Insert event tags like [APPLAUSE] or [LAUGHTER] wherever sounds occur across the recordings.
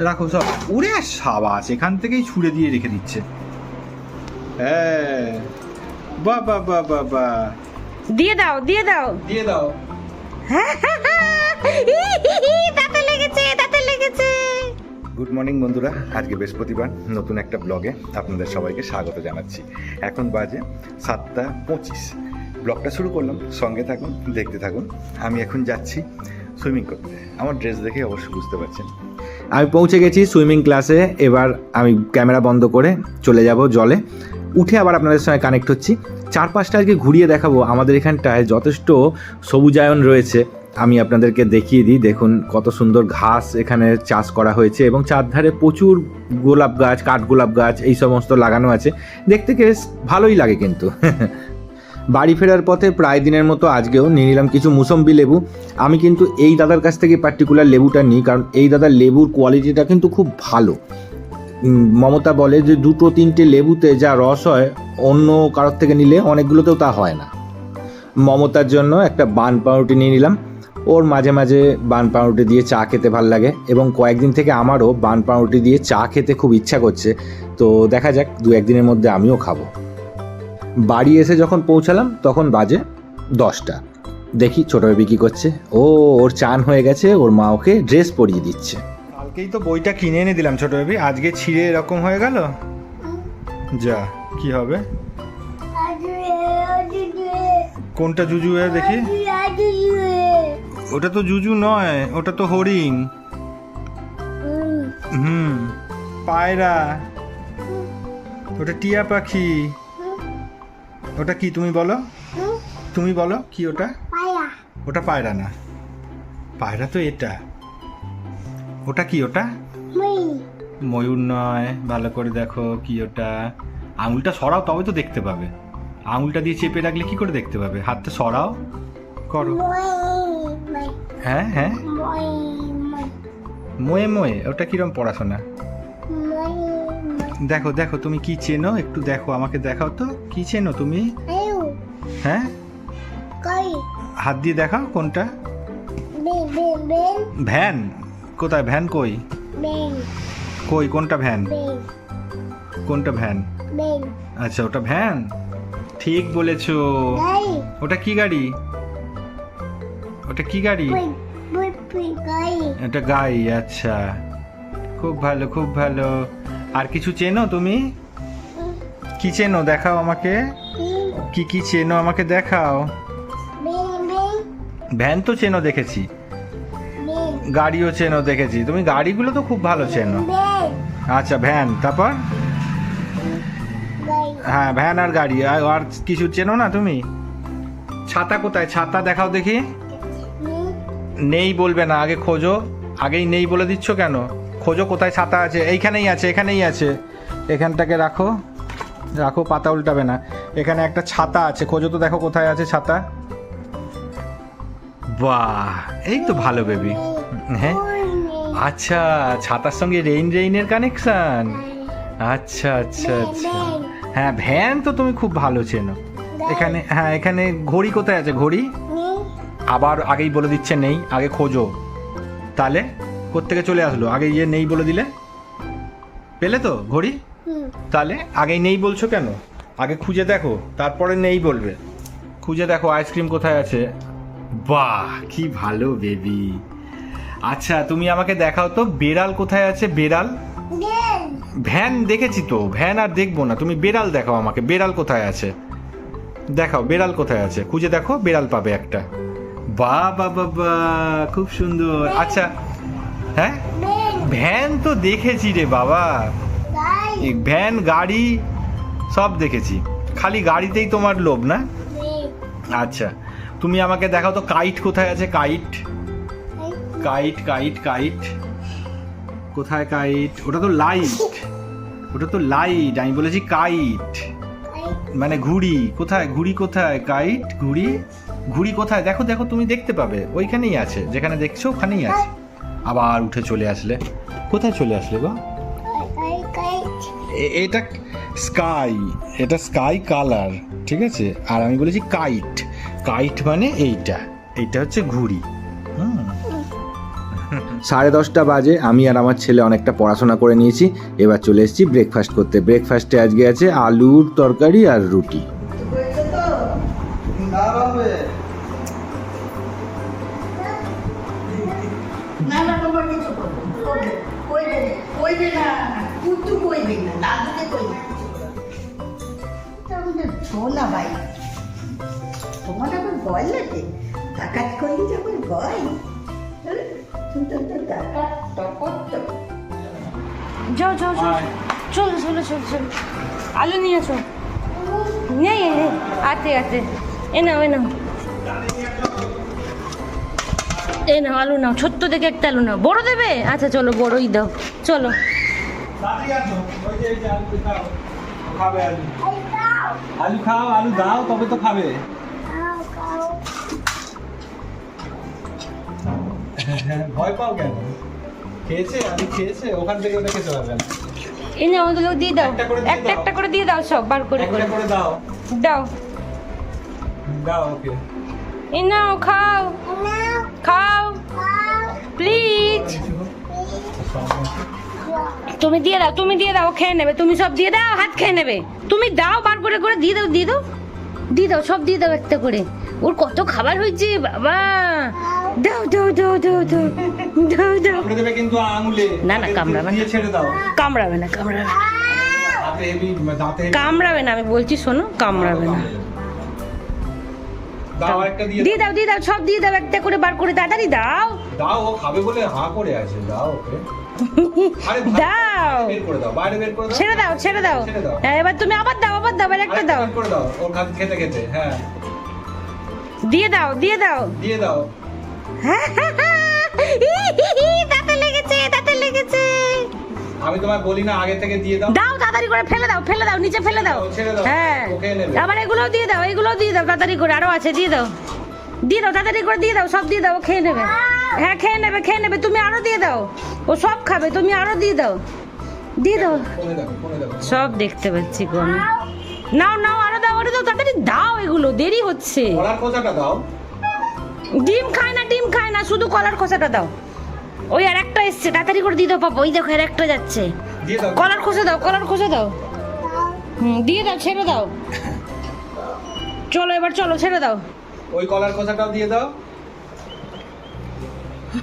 রাখো সব। উড়ে সাবাস এখান থেকেই ছুড়ে দিয়ে রেখে দিচ্ছে। হ্যাঁ। বা বা বা বা বা। দিয়ে দাও দিয়ে দাও। দিয়ে দাও। দাঁতে লেগেছে দাঁতে লেগেছে। গুড মর্নিং বন্ধুরা। আজকে বৃহস্পতিবার নতুন একটা ব্লগে আপনাদের সবাইকে স্বাগত জানাচ্ছি। এখন বাজে সাতটা পঁচিশ। ব্লগটা শুরু করলাম সঙ্গে থাকুন দেখতে থাকুন। আমি এখন যাচ্ছি সুইমিং করতে। আমার ড্রেস দেখে অবশ্যই বুঝতে পারছেন। আমি পৌঁছে গেছি সুইমিং ক্লাসে, এবার আমি ক্যামেরা বন্ধ করে চলে যাব জলে। উঠে আবার আপনাদের সঙ্গে কানেক্ট হচ্ছি। চারপাশটা আজকে ঘুরিয়ে দেখাবো। আমাদের এখানটায় যথেষ্ট সবুজায়ন রয়েছে। আমি আপনাদেরকে দেখিয়ে দিই। দেখুন কত সুন্দর ঘাস এখানে চাষ করা হয়েছে এবং চারধারে প্রচুর গোলাপ গাছ কাঠগোলাপ গাছ, এই সমস্ত লাগানো আছে। দেখতে বেশ ভালোই লাগে কিন্তু। [LAUGHS] বাড়ি ফেরার পথে প্রায় দিনের মতো আজকেও নিয়ে নিলাম কিছু মুসম্বি লেবু। আমি কিন্তু এই দাদার কাছ থেকে পার্টিকুলার লেবুটা নিই, কারণ এই দাদার লেবুর কোয়ালিটিটা কিন্তু খুব ভালো। মমতা বলে যে দুটো তিনটে লেবুতে যা রস হয়, অন্য কারোর থেকে নিলে অনেকগুলোতেও তা হয় না। মমতার জন্য একটা বান পাউরুটি নিয়ে নিলাম। ওর মাঝে মাঝে বান পাউরুটি দিয়ে চা খেতে ভালো লাগে এবং কয়েকদিন থেকে আমারও বান পাউরুটি দিয়ে চা খেতে খুব ইচ্ছা করছে। তো দেখা যাক দু একদিনের মধ্যে আমিও খাব। বাড়ি এসে যখন পৌঁছালাম, তখন বাজে দশটা। দেখি ছোটো বেবি কী করছে। ও, ওর চান হয়ে গেছে, ওর মা ওকে ড্রেস পরিয়ে দিচ্ছে। কালকেই তো বইটা কিনে এনে দিলাম ছোট বেবি আজকে ছিঁড়ে এরকম হয়ে গেল? যা, কি হবে? কোনটা জুজু হয়ে দেখি? ওটা তো জুজু নয়, ওটা তো হরিণ। হুম, পায়রা। ওটা টিয়া পাখি। ওটা কি তুমি বলো? তুমি বলো কি ওটা? ওটা পায়রা না। পায়রা তো এটা। ওটা কি ওটা? ময়ূর নয়। ভালো করে দেখো কি ওটা। আঙুলটা সরাও তবে তো দেখতে পাবে। আঙুলটা দিয়ে চেপে রাখলে কি করে দেখতে পাবে? হাতটা সরাও। করো। হ্যাঁ হ্যাঁ। ময়ে ময়ে। ওটা কিরম পড়াশোনা? দেখো দেখো তুমি কি চেনো? একটু দেখো আমাকে দেখাও তো। কি চেনো তুমি? হ্যাঁ? হাত দিয়ে দেখাও কোনটা? ভ্যান। কোথায়? ভ্যান কই? কই? কোনটা ভ্যান? কোনটা ভ্যান? আচ্ছা ওটা ভ্যান? ঠিক বলেছ। ওটা কি গাড়ি? ওটা কি গাড়ি? এটা গাই আচ্ছা। খুব ভালো খুব ভালো। আর কিছু চেনো তুমি? কি চেনো? দেখাও আমাকে। কি কি চেনো আমাকে দেখাও। ভ্যান তো চেনো দেখেছি। গাড়িও চেনো দেখেছি। তুমি গাড়িগুলো তো খুব ভালো চেনো। আচ্ছা ভ্যান। তারপর? হ্যাঁ ভ্যান আর গাড়ি। আর কিছু চেনো না তুমি? ছাতা কোথায়? ছাতা দেখাও দেখি। নেই বলবে না, আগে খোঁজো। আগেই নেই বলে দিচ্ছ কেন? খোঁজো কোথায় ছাতা আছে। এইখানেই আছে এখানেই আছে। এখানটাকে রাখো। রাখো পাতা উল্টাবে না। এখানে একটা ছাতা আছে। খোঁজো তো দেখো কোথায় আছে ছাতা। বাহ এই তো ভালো বেবি। হ্যাঁ? আচ্ছা ছাতার সঙ্গে রেইন রেইনের কানেকশন আচ্ছা আচ্ছা আচ্ছা। হ্যাঁ ভ্যান তো তুমি খুব ভালো চেনো। এখানে হ্যাঁ এখানে ঘড়ি কোথায় আছে? ঘড়ি? আবার আগেই বলে দিচ্ছে নেই। আগে খোঁজো। তাহলে? কোত্থেকে চলে আসলো? আগে ইয়ে নেই বলে দিলে? পেলে তো ঘড়ি? তাহলে আগেই নেই বলছো কেন? আগে খুঁজে দেখো তারপরে নেই বলবে। খুঁজে দেখো আইসক্রিম কোথায় আছে। বাহ কি ভালো বেবি। আচ্ছা তুমি আমাকে দেখাও তো বেড়াল কোথায় আছে? বেড়াল? ভ্যান। দেখেছি তো ভ্যান আর দেখব না। তুমি বেড়াল দেখাও আমাকে বেড়াল কোথায় আছে? দেখাও বেড়াল কোথায় আছে? খুঁজে দেখো বেড়াল পাবে একটা। বা বা বা খুব সুন্দর। আচ্ছা হ্যাঁ? ভ্যান। তো দেখেছি রে বাবা। ভ্যান গাড়ি সব দেখেছি। খালি গাড়িতেই তোমার লোভ না? আচ্ছা তুমি আমাকে দেখাও তো কাইট কোথায় আছে? কাইট। কাইট। কাইট কাইট কোথায় কাইট? ওটা তো লাইট। ওটা তো লাইট। আমি বলেছি কাইট। মানে ঘুড়ি। কোথায়? ঘুড়ি কোথায়? কাইট ঘুড়ি। ঘুড়ি কোথায়? দেখো দেখো তুমি দেখতে পাবে। ওইখানেই আছে। যেখানে দেখছ ওখানেই আছে। আবার উঠে চলে আসলে। কোথায় চলে আসলে গো? এ- এটা স্কাই এটা স্কাই কালার ঠিক আছে? আর আমি বলেছি কাইট কাইট মানে এইটা এইটা হচ্ছে ঘুড়ি। হুম। সাড়ে দশটা বাজে আমি আর আমার ছেলে অনেকটা পড়াশোনা করে নিয়েছি এবার চলে এসেছি ব্রেকফাস্ট করতে। ব্রেকফাস্টে আজকে আছে আলুর তরকারি আর রুটি। কইবে না কুতু কইবে না দাদুকে কইবে না আমাদের ভাই তোমার আবার ভয় লাগে? ডাকাত করলে যখন ভয়? হ্যাঁ? যাও যাও যাও। চলো চলো চলো চলো। আলু নিয়ে আসো নেই এই। আতে আতে। এ নাও এ নাও। এই নাও আলু নাও ছোট্ট দেখে একটা আলু নাও। বড় দেবে? আচ্ছা চলো বড়ই দাও। চলো। আলু খাও। আলু। দাও তবে তো খাবে। ভয় পাও কেন? খেয়েছে আলু খেয়েছে ওখান থেকে ওটা খেতে পারবে না। এই নাও ওগুলো দিয়ে দাও। একটা একটা করে দিয়ে দাও সব বার করে করে। করে দাও। দাও। দাও ওকে। এই নাও খাও। খাও। প্লিজ তুমি দিয়ে দাও তুমি দিয়ে দাও খেয়ে নেবে। তুমি সব দিয়ে দাও হাত খেয়ে নেবে। তুমি দাও বার করে করে দিয়ে দাও দিয়ে দাও। দিয়ে দাও সব দিয়ে দাও একটা করে। ওর কত খাবার হয়েছে বাবা। দাও দাও দাও দাও দাও। দাও দাও। না, না, কামড়াবে না। দিয়ে ছেড়ে দাও। কামড়াবে না কামড়াবে কামড়াবে না আমি বলছি শোনো কামড়াবে না। দাও একটা দিয়ে দিয়ে দাও দিয়ে দাও সব দিয়ে দাও একটা করে বার করে তাড়াতাড়ি দাও। দাও ও খাবে বলে হা করে আছে। দাও ওকে। দাও। বের করে দাও বাইরে বের করে দাও। ছেড়ে দাও ছেড়ে দাও। ছেড়ে দাও। এবার তুমি আবার দাও আবার দাও এবার একটা দাও। করে দাও ওর খাতে খেতে খেতে হ্যাঁ। দিয়ে দাও দিয়ে দাও। দিয়ে দাও। দাঁতে লেগেছে দাঁতে লেগেছে। আমি তোমায় বলি না আগে থেকে দিয়ে দাও। দাও তাড়াতাড়ি করে ফেলে দাও ফেলে দাও নিচে ফেলে দাও। হ্যাঁ। আবার এগুলোও দিয়ে দাও এগুলোও দিয়ে দাও তাড়াতাড়ি করে আরও আছে দিয়ে দাও। দিয়ে দাও তাড়াতাড়ি করে দিয়ে দাও সব দিয়ে দাও খেয়ে নেবে। হ্যাঁ খেয়ে নেবে খেয়ে নেবে তুমি আরও দিয়ে দাও। ও সব খাবে তুমি আরও দিয়ে দাও। দিয়ে দাও। সব দেখতে পাচ্ছি গো আমি। নাও নাও আরও দাও আরও দাও তাড়াতাড়ি দাও এগুলো দেরি হচ্ছে। দাও। ডিম খায় না ডিম খায় না শুধু কলার খোসাটা দাও। ওই আর একটা এসছে তাড়াতাড়ি করে দিয়ে দাও পাপা। ওই দেখো আর একটা যাচ্ছে। কলার খোসা দাও কলার খোসা দাও। হুম দিয়ে দাও ছেড়ে দাও। চলো এবার চলো ছেড়ে দাও। ওই কলার খোঁচাটাও দিয়ে দাও।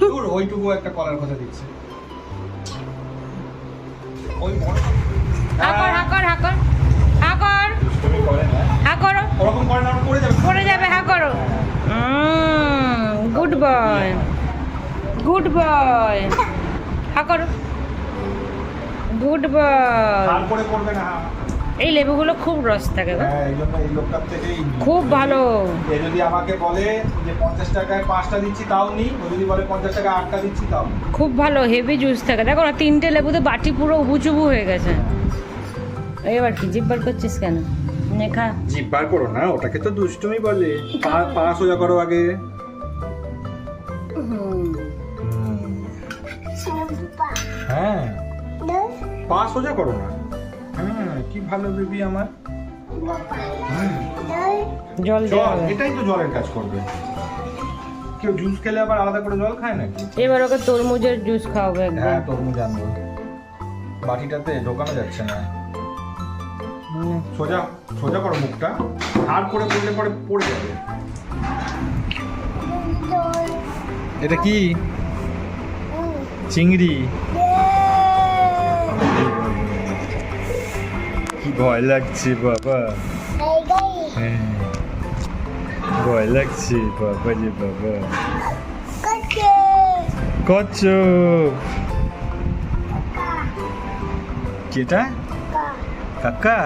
দূর ওইটুকু একটা কলার খোঁচা দিচ্ছে। ওই হাকর হাকর হাকর। হাকর। না হাকর। ওরকম করে না পড়ে যাবে। পড়ে যাবে হাকর। গুড বয় গুড বয় হাকর। গুড বয় তারপরে পড়বে না। এই লেবুগুলো খুব রস থাকে হ্যাঁ। খুব ভালো। যদি আমাকে বলে যে পঞ্চাশ টাকায় পাঁচটা দিচ্ছি তাও নি যদি বলে পঞ্চাশ টাকায় আটটা দিচ্ছি তাও খুব ভালো হেভি জুস থাকে। দেখো না তিনটে লেবুতে বাটি পুরো উবুচুবু হয়ে গেছে। এবার কি জিব্বার করছিস কেন? নেখা জিভ বার করো না ওটাকে তো দুষ্টুমি বলে। পা পা সোজা করো আগে। হ্যাঁ। পা সোজা করো না। হ্যাঁ কি ভালো বেবি আমার। জল জল এটাই তো জলের কাজ করবে। কেউ জুস খেলে আবার আলাদা করে জল খায় নাকি? এবার ওকে তরমুজের জুস খাওয়াবো হ্যাঁ একদম তরমুজ আনব। বাটিটাতে ঢোকানো যাচ্ছে না। হুম। সোজা সোজা করো মুখটা। হার করে পড়লে পরে পড়ে যাবে। এটা কি? চিংড়ি। ভয় লাগছে বাবা হ্যাঁ ভয় লাগছে বাবা রে বাবা কচ্ছপ কেটা কাকা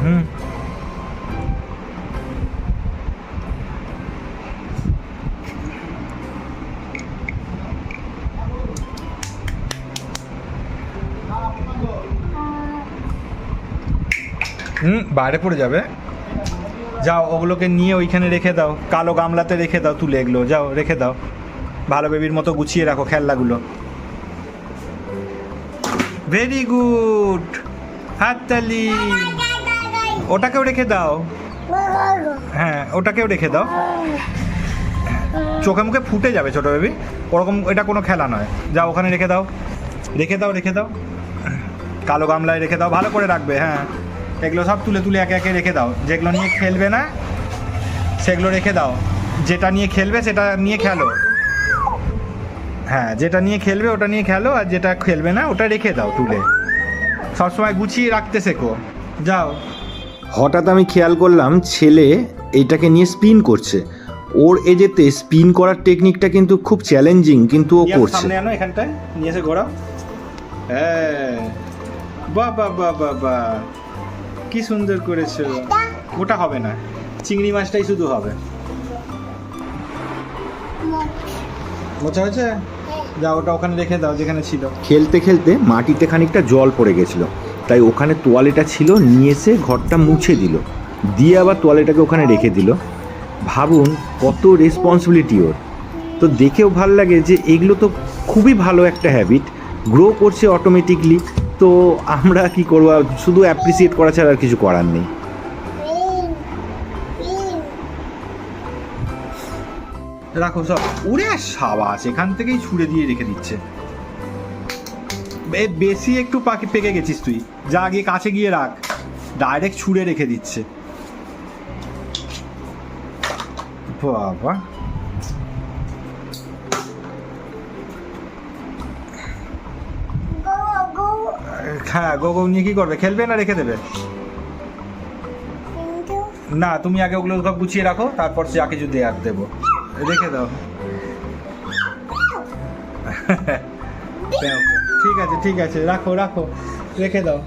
হুম হুম, বাইরে পড়ে যাবে। যাও, ওগুলোকে নিয়ে ওইখানে রেখে দাও। কালো গামলাতে রেখে দাও তুলে এগুলো। যাও, রেখে দাও। ভালো বেবির মতো গুছিয়ে রাখো খেলনাগুলো। ভেরি গুড হাততালি। ওটাকেও রেখে দাও। হ্যাঁ ওটাকেও রেখে দাও। চোখে মুখে ফুটে যাবে ছোট বেবি। ওরকম, এটা কোনো খেলা নয়। যা ওখানে রেখে দাও। রেখে দাও রেখে দাও। কালো গামলায় রেখে দাও ভালো করে রাখবে হ্যাঁ। এগুলো সব তুলে তুলে একে একে রেখে দাও। যেগুলো নিয়ে খেলবে না সেগুলো রেখে দাও। যেটা নিয়ে খেলবে সেটা নিয়ে খেলো। হ্যাঁ যেটা নিয়ে খেলবে ওটা নিয়ে খেলো আর যেটা খেলবে না ওটা রেখে দাও তুলে। সবসময় গুছিয়ে রাখতে শেখো। যাও। হঠাৎ আমি খেয়াল করলাম ছেলে এইটাকে নিয়ে স্পিন করছে। ওর এজেতে স্পিন করার টেকনিকটা কিন্তু খুব চ্যালেঞ্জিং কিন্তু ও করছে। সামনে আনো এখানটায় নিয়ে এসে ঘোরাও। হ্যাঁ। বাহ বাহ বা কি সুন্দর করেছ। ওটা হবে না। চিংড়ি মাছটাই শুধু হবে। মোচা হয়েছে? যা ওটা ওখানে রেখে দাও, যেখানে ছিল। খেলতে খেলতে মাটিতে খানিকটা জল পড়ে গেছিল। তাই ওখানে তোয়ালেটা ছিল, নিয়ে এসে ঘরটা মুছে দিল। দিয়ে আবার তোয়ালেটাকে ওখানে রেখে দিল। ভাবুন, কত রেসপন্সিবিলিটি ওর। তো দেখেও ভালো লাগে যে, এগুলো তো খুবই ভালো একটা হ্যাবিট গ্রো করছে অটোমেটিকলি তো আমরা কি করব? শুধু অ্যাপ্রিসিয়েট করা ছাড়া আর কিছু করার নেই। রাখো, সব। উড়ে সাবাস, এখান থেকেই ছুড়ে দিয়ে রেখে দিচ্ছে। বেশি একটু পাখি পেকে গেছিস তুই। যা গিয়ে কাছে গিয়ে রাখ। ডাইরেক্ট ছুঁড়ে রেখে দিচ্ছে। বাবা। হ্যাঁ গোগো নিয়ে কি করবে? খেলবে না রেখে দেবে? না, তুমি আগে ওগুলো সব গুছিয়ে রাখো, তারপর যা কিছু দেয়ার দেবো। রেখে দাও। দাও। ঠিক আছে ঠিক আছে, রাখো রাখো, রেখে দাও।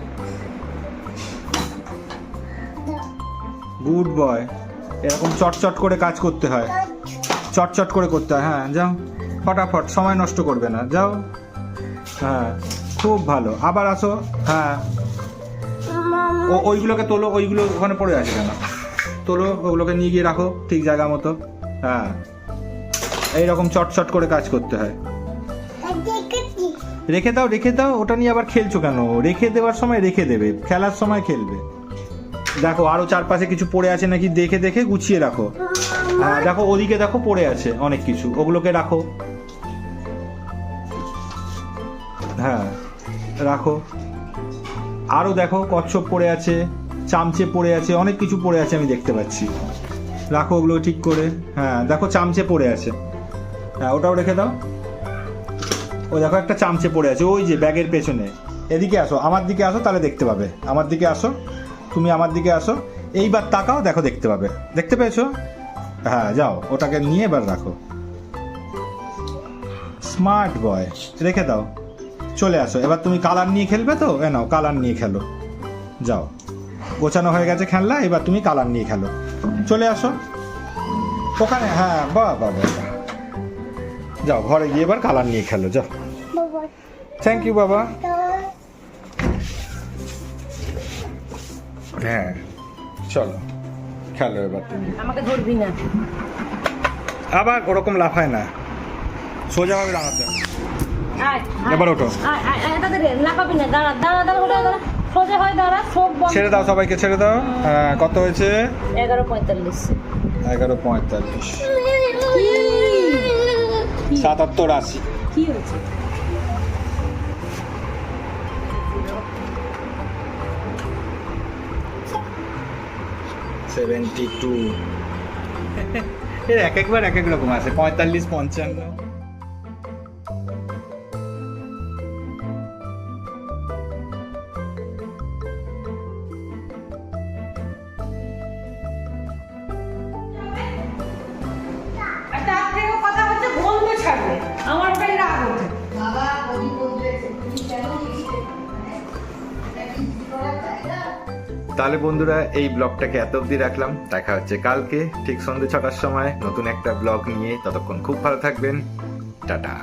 Good boy. এরকম চটচট করে কাজ করতে হয়। চটচট করে করতে হয় হ্যাঁ যাও। ফটাফট, সময় নষ্ট করবে না, যাও। হ্যাঁ। খুব ভালো। আবার আসো। হ্যাঁ। ও, ওইগুলোকে তোলো, ওইগুলো ওখানে পড়ে আছে কেন? তোলো, ওগুলোকে নিয়ে গিয়ে রাখো, ঠিক জায়গা মতো। হ্যাঁ। এইরকম চটচট করে কাজ করতে হয়। রেখে দাও রেখে দাও, ওটা নিয়ে আবার খেলছো কেন? রেখে দেওয়ার সময় রেখে দেবে, খেলার সময় খেলবে। দেখো, আরও চারপাশে কিছু পড়ে আছে নাকি দেখে দেখে গুছিয়ে রাখো। হ্যাঁ দেখো, ওদিকে দেখো পড়ে আছে অনেক কিছু, ওগুলোকে রাখো। হ্যাঁ। রাখো। আরও দেখো, কচ্ছপ পড়ে আছে, চামচে পড়ে আছে, অনেক কিছু পড়ে আছে আমি দেখতে পাচ্ছি। রাখো ওগুলো ঠিক করে। হ্যাঁ দেখো চামচে পড়ে আছে। হ্যাঁ ওটাও রেখে দাও। ও দেখো একটা চামচে পড়ে আছে, ওই যে ব্যাগের পেছনে। এদিকে আসো, আমার দিকে আসো, তাহলে দেখতে পাবে। আমার দিকে আসো, তুমি আমার দিকে আসো। এইবার তাকাও, দেখো দেখতে পাবে। দেখতে পেয়েছ? হ্যাঁ যাও, ওটাকে নিয়ে এবার রাখো। স্মার্ট বয়, রেখে দাও। চলে আসো। এবার তুমি কালার নিয়ে খেলবে তো? এ নাও কালার নিয়ে খেলো। যাও। গোছানো হয়ে গেছে খেলনা এবার তুমি কালার নিয়ে খেলো। চলে আসো। ওখানে হ্যাঁ বাহ বাহ বাহ বাহ। যাও ঘরে গিয়ে এবার কালার নিয়ে খেলো যাও। থ্যাংক ইউ বাবা। হ্যাঁ চলো খেলো এবার তুমি। আমাকে ধরবি না। আবার ওরকম লাফায় না। সোজাভাবে দাঁড়াতে। এবার ওঠো। ছেড়ে দাও সবাইকে ছেড়ে দাও। হ্যাঁ কত হয়েছে? এগারো পঁয়তাল্লিশ। এগারো পঁয়তাল্লিশ। সাতাত্তর আশি। কি হয়েছে? সেভেন্টি টু [LAUGHS] এর এক একবার এক এক রকম আছে পঁয়তাল্লিশ পঞ্চান্ন। তাহলে বন্ধুরা, এই ব্লগটাকে এত অবধি রাখলাম। দেখা হচ্ছে কালকে, ঠিক সন্ধ্যে ছটার সময়। নতুন একটা ব্লগ নিয়ে। ততক্ষণ খুব ভালো থাকবেন। টাটা।